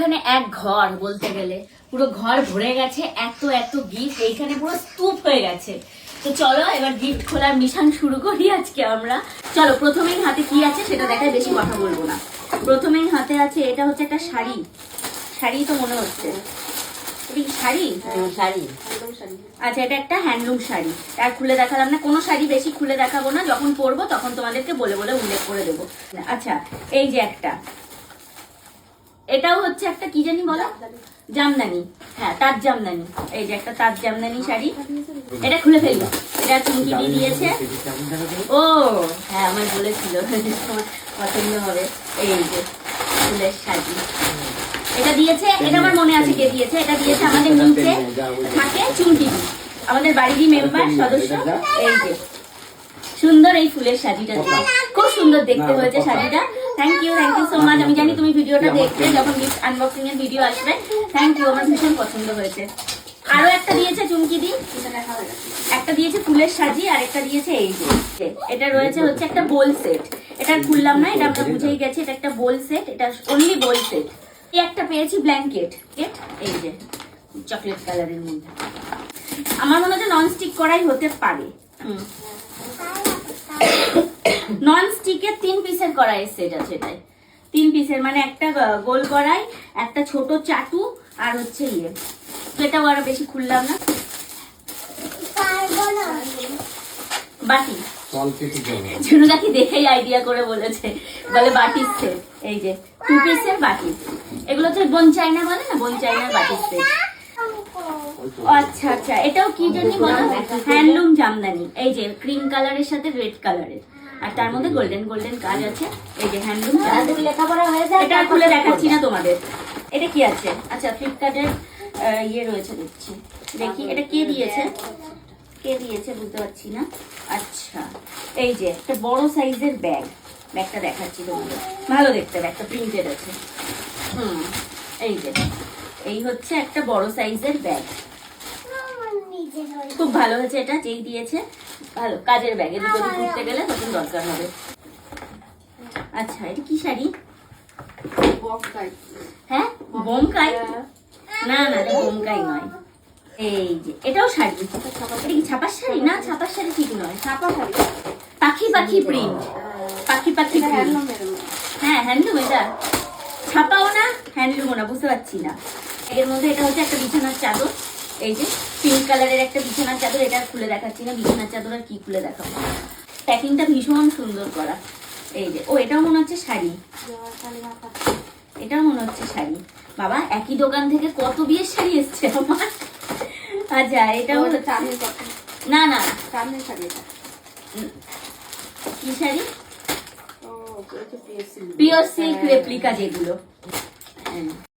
এখানে এক ঘর বলতে গেলে। পুরো ঘর ভরে গেছে এত এত গিফট এইখানে পুরো স্তূপ হয়ে গেছে। তো চলো এবার গিফট খোলার মিশন শুরু করি আজকে আমরা। চলো প্রথমেই হাতে কি আছে সেটা দেখায় বেশি কথা বলব না। প্রথমেই হাতে আছে এটা হচ্ছে একটা শাড়ি। শাড়ি তো মনে হচ্ছে। শাড়ি? শাড়ি। আচ্ছা এটা একটা হ্যান্ডলুম শাড়ি। আর খুলে দেখালাম না কোনো শাড়ি বেশি খুলে দেখাবো না। যখন পরবো তখন তোমাদেরকে বলে বলে উল্লেখ করে দেবো। আচ্ছা এই যে একটা। এটাও হচ্ছে একটা কি জানি বলো? জামদানি। হ্যাঁ তাঁত জামদানি। এই যে একটা তাঁত জামদানি শাড়ি। এটা খুলে ফেলব। এটা চুমকি দিয়ে দিয়েছে। ও হ্যাঁ আমার বলেছিল পছন্দ হবে। এই যে ফুলের শাড়ি। এটা দিয়েছে, এটা আমার মনে আছে কে দিয়েছে। এটা দিয়েছে আমাদের নিচে থাকে চুমকি। আমাদের বাড়িরই মেম্বার, সদস্য। এই যে। সুন্দর এই ফুলের শাড়িটা। খুব সুন্দর দেখতে হয়েছে শাড়িটা। Thank you thank you so much আমি জানি তুমি ভিডিওটা দেখবে যখন গিফট আনবক্সিং এর ভিডিও আসবে। থ্যাংক ইউ আমার ভীষণ পছন্দ হয়েছে। আরও একটা দিয়েছে চুমকি দি। একটা দিয়েছে ফুলের সাজি আর একটা দিয়েছে এই যে। এটা রয়েছে হচ্ছে একটা বোল সেট এটা খুললাম না এটা আমরা বুঝেই গেছি এটা একটা বোল সেট এটা অনলি বোল সেট এই একটা পেয়েছি ব্ল্যাঙ্কেট কেট এই যে চকলেট কালারের মধ্যে। আমার মনে হচ্ছে নন স্টিক করাই হতে পারে। নন স্টিকের তিন পিসের কড়াই সেট আছে এটাই তিন পিসের মানে একটা গোল কড়াই একটা ছোট চাটু আর হচ্ছে ইয়ে। তো এটাও আরও বেশি খুললাম না। বাটি। ঝুনুদাকে দেখেই আইডিয়া করে বলেছে। বলে বাটির সেট এই যে টু পিসের বাটি। এগুলো হচ্ছে বোন চাইনা বলে না? বোন চাইনার বাটির সেট আচ্ছা আচ্ছা। এটাও কি জানি বলো? হ্যান্ডলুম। জামদানি। এই যে ক্রিম কালারের সাথে রেড কালারের আর তার মধ্যে গোল্ডেন গোল্ডেন কাজ আছে। এই যে হ্যান্ডলুম লেখাপড়া হয়ে যায় এটা খুলে দেখাচ্ছি না তোমাদের। এটা কি আছে? আচ্ছা ফ্লিপকার্টের ইয়ে রয়েছে দেখছি। দেখি এটা কে দিয়েছে? কে দিয়েছে বুঝতে পারছি না। আচ্ছা এই যে একটা বড় সাইজের ব্যাগ। ব্যাগটা দেখাচ্ছি তোমাদের। ভালো দেখতে ব্যাগটা প্রিন্টেড আছে। হুম এই যে। এই হচ্ছে একটা বড় সাইজের ব্যাগ। খুব ভালো হয়েছে এটা যেই দিয়েছে ভালো কাজের ব্যাগে দুটো ঘুরতে গেলে তখন দরকার হবে। আচ্ছা এটা কি শাড়ি? হ্যাঁ? বোমকাই না না এটা বোমকাই নয়। এই যে এটাও শাড়ি। এটা কি ছাপার শাড়ি? না ছাপার শাড়ি ঠিক নয়। পাখি পাখি প্রিন্ট। পাখি পাখি প্রিন্ট। হ্যাঁ হ্যান্ডলুম এটা। ছাপাও না হ্যান্ডলুমও না বুঝতে পারছি না। এর মধ্যে এটা হচ্ছে একটা বিছানার চাদর। এই যে পিঙ্ক কালারের একটা বিছানার চাদর এটা খুলে দেখাচ্ছি না। বিছানার চাদর আর কি খুলে দেখাবো? প্যাকিংটা ভীষণ সুন্দর করা। এই যে ও এটাও মনে হচ্ছে শাড়ি। এটাও মনে হচ্ছে শাড়ি। বাবা একই দোকান থেকে কত বিয়ের শাড়ি এসছে আমার? আচ্ছা এটা হলো না না। কি শাড়ি? পিওর সিল্ক রেপ্লিকা যেগুলো। হ্যাঁ।